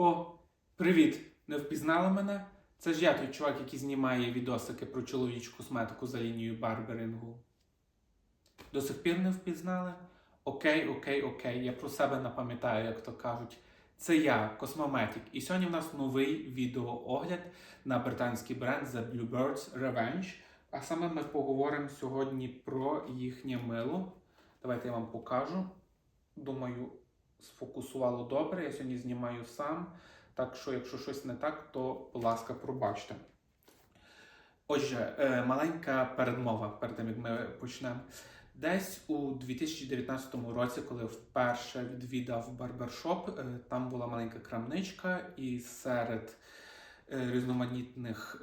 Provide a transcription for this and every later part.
О, привіт! Не впізнали мене? Це ж я той чувак, який знімає відосики про чоловічу косметику за лінією барберингу. До сих пір не впізнали? Окей, окей, окей. Я про себе не пам'ятаю, як то кажуть. Це я, Космометік. І сьогодні в нас новий відеоогляд на британський бренд The Bluebirds Revenge. А саме ми поговоримо сьогодні про їхнє мило. Давайте я вам покажу. Думаю, сфокусувало добре. Я сьогодні знімаю сам. Так що, якщо щось не так, то, будь ласка, пробачте. Отже, е, маленька передмова перед тим, як ми почнемо. Десь у 2019 році, коли вперше відвідав барбершоп, е, там була маленька крамничка, і серед е, різноманітних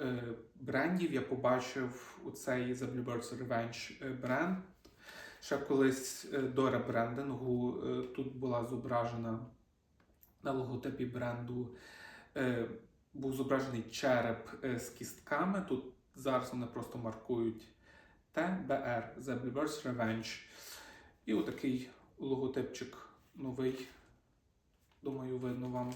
брендів я побачив у цей The Bluebirds Revenge бренд. Ще колись е, до ребрендингу е, тут була зображена на логотипі бренду е, був зображений череп з кістками. Тут зараз вони просто маркують TBR The Bluebirds Revenge. І отакий логотипчик новий. Думаю, видно вам.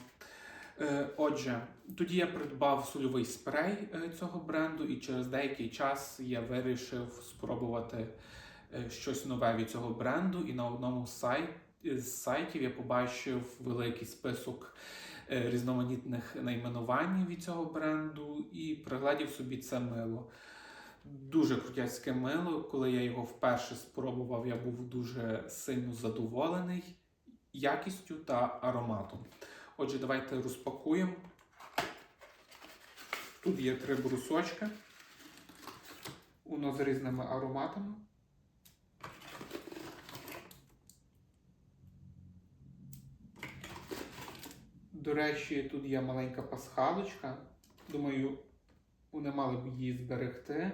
Отже, тоді я придбав сольовий спрей цього бренду, і через деякий час я вирішив спробувати щось нове від цього бренду. І на одному з сайтів я побачив великий список е, різноманітних найменувань від цього бренду і приглядів собі це мило. Дуже крутяцьке мило. Коли я його вперше спробував, я був дуже сильно задоволений якістю та ароматом. Отже, давайте розпакуємо. Тут є три брусочки. Воно з різними ароматами. До речі, тут є маленька пасхалочка. Думаю, вони мали б її зберегти.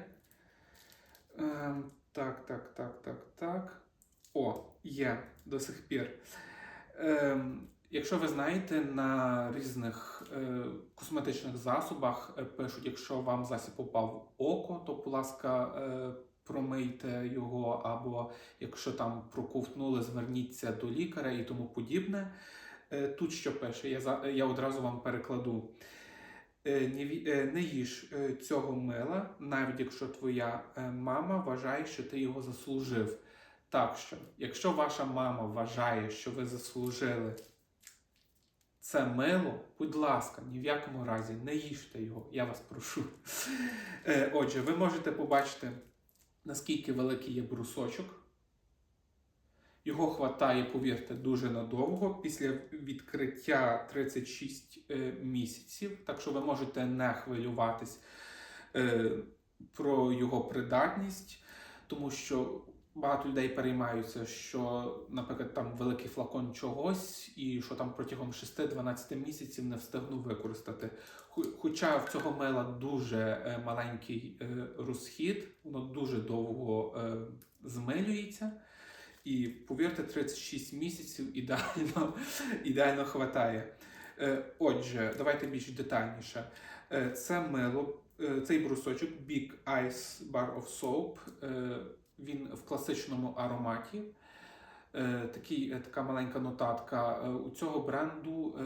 Ем, так, так, так, так, так. О, є до сих пір. Ем, якщо ви знаєте, на різних е, косметичних засобах е, пишуть, якщо вам засіб попав в око, то, будь ласка, е, промийте його, або якщо там проковтнули, зверніться до лікаря і тому подібне. Е, Тут що пише, я, за- я одразу вам перекладу. Е, Не, е, їж е, цього мила, навіть якщо твоя е, мама вважає, що ти його заслужив. Так що, якщо ваша мама вважає, що ви заслужили це мило, будь ласка, ні в якому разі не їжте його, я вас прошу. Е, Отже, ви можете побачити, наскільки великий є брусочок. Його хватає, повірте, дуже надовго. Після відкриття 36 е, місяців. Так що ви можете не хвилюватись е, про його придатність, тому що багато людей переймаються, що, наприклад, там великий флакон чогось, і що там протягом 6-12 місяців не встигну використати. Хоча в цього мила дуже е, маленький розхід, воно дуже довго змилюється. І повірте, 36 місяців ідеально, ідеально хватає. Е, Отже, давайте більш детальніше. Е, Це мило, е, цей брусочок Big Ice Bar of Soap. Він в класичному ароматі. Такий, така маленька нотатка. У цього бренду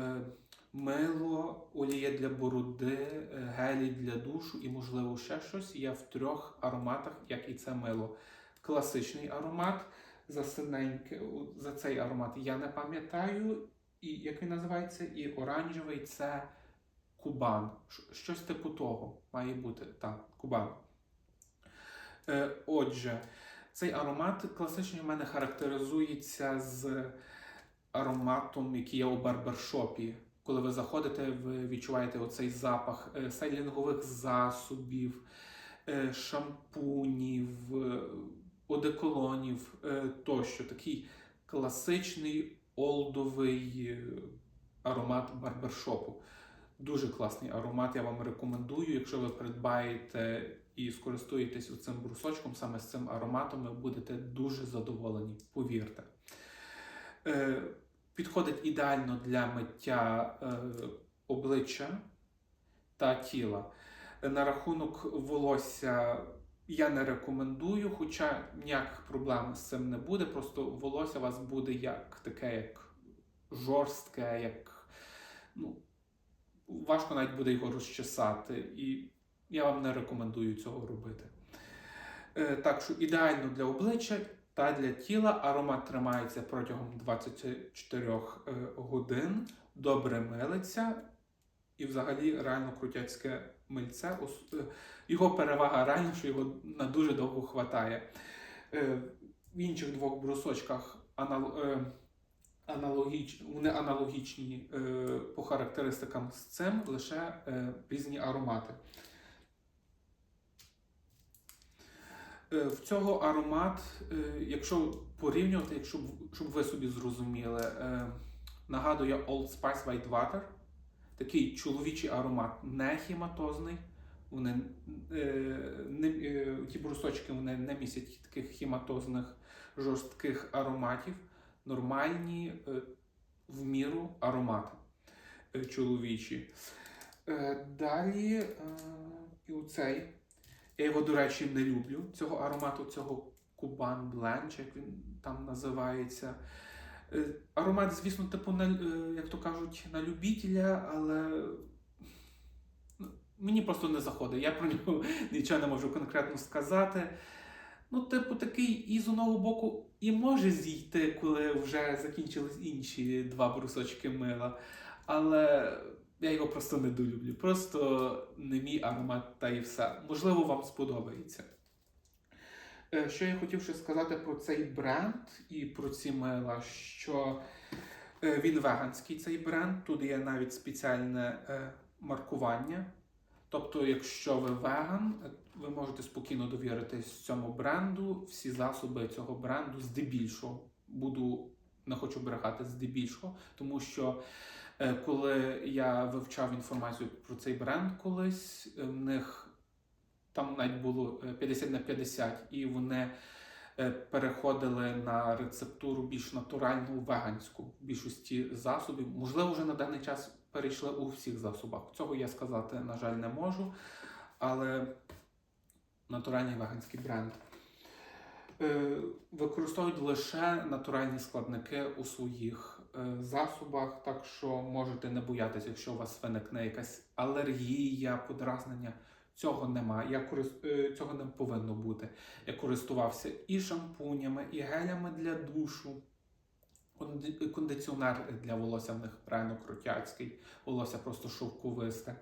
мило, олія для бороди, гелі для душу і, можливо, ще щось. Є в трьох ароматах, як і це мило. Класичний аромат за синеньке, за цей аромат я не пам'ятаю, і як він називається, і оранжевий це Кубан. Щось типу того має бути. Так, Кубан. Е, отже, цей аромат класичний в мене характеризується з ароматом, який є у барбершопі. Коли ви заходите, ви відчуваєте оцей запах е, сайлінгових засобів, е, шампунів, е, одеколонів е, тощо. Такий класичний олдовий е, аромат барбершопу. Дуже класний аромат, я вам рекомендую. Якщо ви придбаєте і скористуєтесь цим брусочком, саме з цим ароматом, ви будете дуже задоволені, повірте. Е, підходить ідеально для миття обличчя та тіла. На рахунок волосся я не рекомендую, хоча ніяких проблем з цим не буде. Просто волосся у вас буде як таке, як жорстке, як ну, важко навіть буде його розчесати, і я вам не рекомендую цього робити. Е, Так що ідеально для обличчя та для тіла аромат тримається протягом 24 е, годин, добре милиться і взагалі реально крутяцьке мильце. Е, Його перевага реально, що його на дуже довго хватає. Е, В інших двох брусочках е, аналогіч... вони аналогічні по характеристикам з цим, лише різні аромати. В цього аромат, якщо порівнювати, якщо щоб ви собі зрозуміли, нагадує Old Spice White Water. Такий чоловічий аромат, не хіматозний. Вони, е, не, е, ті брусочки вони не містять таких хіматозних жорстких ароматів. Нормальні е, в міру аромати чоловічі. Далі і оцей. Я його, до речі, не люблю. Цього аромату, цього Кубан Бленч, як він там називається. Е, Аромат, звісно, типу, на, е, як то кажуть, на любителя, але ну, мені просто не заходить. Я про нього нічого не можу конкретно сказати. Ну, типу, такий і з одного боку і може зійти, коли вже закінчились інші два брусочки мила. Але я його просто не долюблю. Просто не мій аромат та і все. Можливо, вам сподобається. Е, Що я хотів ще сказати про цей бренд і про ці мила, що е, він веганський цей бренд. Тут є навіть спеціальне е, маркування. Тобто, якщо ви веган, ви можете спокійно довіритись цьому бренду. Всі засоби цього бренду здебільшого буду не хочу брехати здебільшого, тому що коли я вивчав інформацію про цей бренд колись, в них там навіть було е, 50 на 50, і вони е, переходили на рецептуру більш натуральну веганську в більшості засобів. Можливо, вже на даний час перейшли у всіх засобах. Цього я сказати, на жаль, не можу. Але натуральний веганський бренд. Е, Використовують лише натуральні складники у своїх е, засобах, так що можете не боятися, якщо у вас виникне якась алергія, подразнення. Цього немає. Я корис... е, Цього не повинно бути. Я користувався і шампунями, і гелями для душу. Конди- Кондиціонер для волосся в них реально крутяцький, волосся просто шовковисте.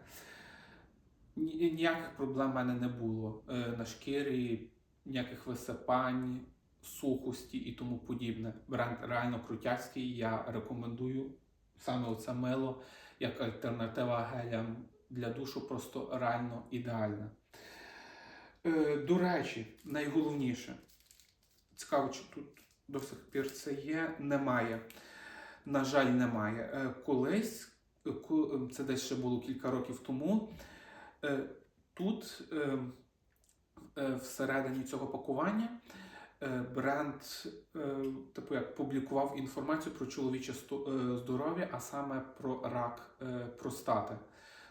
Ніяких проблем в мене не було е, на шкірі, ніяких висипань, сухості і тому подібне. Бренд реально крутяцький. Я рекомендую саме оце мило як альтернатива гелям для душу, просто реально ідеальна. Е, до речі, найголовніше, цікаво, чи тут до сих пір це є, немає. На жаль, немає. Е, колись, це десь ще було кілька років тому. Е, Тут е, е, всередині цього пакування е, бренд е, типу як публікував інформацію про чоловіче е, здоров'я, а саме про рак простати.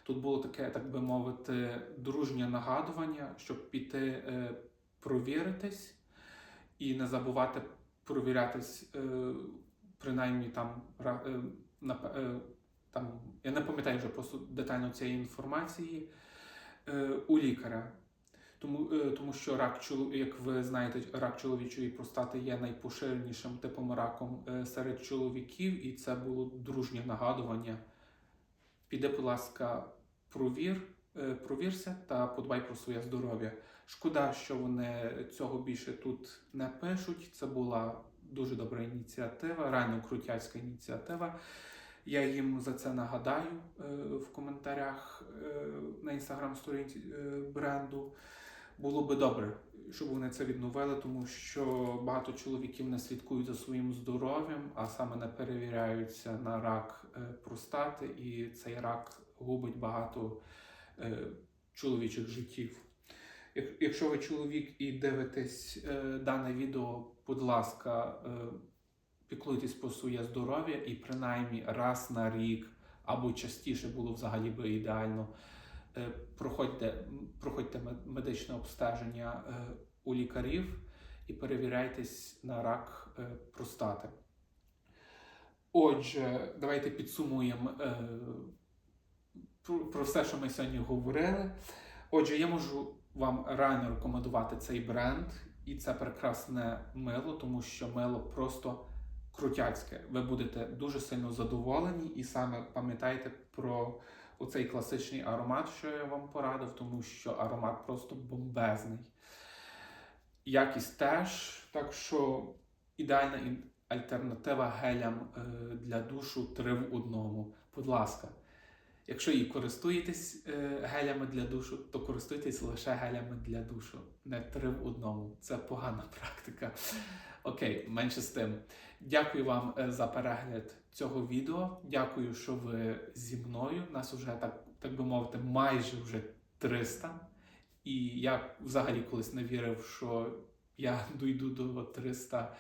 Тут було таке, так би мовити, дружнє нагадування, щоб піти е, провіритись і не забувати провірятись, е, принаймні там, е, там я не пам'ятаю вже просто детально цієї інформації у лікаря. Тому, тому що рак, як ви знаєте, рак чоловічої простати є найпоширенішим типом раком серед чоловіків, і це було дружнє нагадування. Піди, будь ласка, провір, е, провірся та подбай про своє здоров'я. Шкода, що вони цього більше тут не пишуть. Це була дуже добра ініціатива, реально крутяцька ініціатива. Я їм за це нагадаю е, в коментарях е, на інстаграм-сторінці бренду. Було би добре, щоб вони це відновили, тому що багато чоловіків не слідкують за своїм здоров'ям, а саме не перевіряються на рак простати, і цей рак губить багато е, чоловічих життів. Якщо ви чоловік і дивитесь е, дане відео, будь ласка, е, піклуйтесь про своє здоров'я і принаймні раз на рік або частіше було взагалі би ідеально. е, Проходьте, проходьте медичне обстеження е, у лікарів і перевіряйтесь на рак е, простати. Отже, давайте підсумуємо е, про, все, що ми сьогодні говорили. Отже, я можу вам реально рекомендувати цей бренд, і це прекрасне мило, тому що мило просто крутяцьке. Ви будете дуже сильно задоволені, і саме пам'ятайте про оцей класичний аромат, що я вам порадив, тому що аромат просто бомбезний. Якість теж, так що ідеальна альтернатива гелям е, для душу три в одному. Будь ласка, якщо і користуєтесь е, гелями для душу, то користуйтесь лише гелями для душу, не три в одному. Це погана практика. Окей, менше з тим. Дякую вам е, за перегляд цього відео. Дякую, що ви зі мною. Нас уже так, так би мовити, майже вже 300. І я взагалі колись не вірив, що я дійду до 300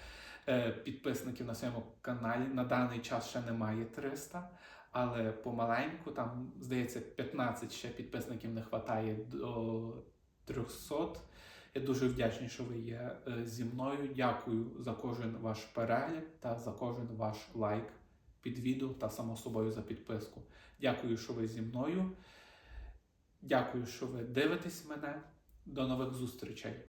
е, підписників на своєму каналі. На даний час ще немає 300, але помаленьку, там, здається, 15 ще підписників не вистачає до 300. Я дуже вдячний, що ви є е, зі мною. Дякую за кожен ваш перегляд та за кожен ваш лайк під відео та само собою за підписку. Дякую, що ви зі мною. Дякую, що ви дивитесь мене. До нових зустрічей!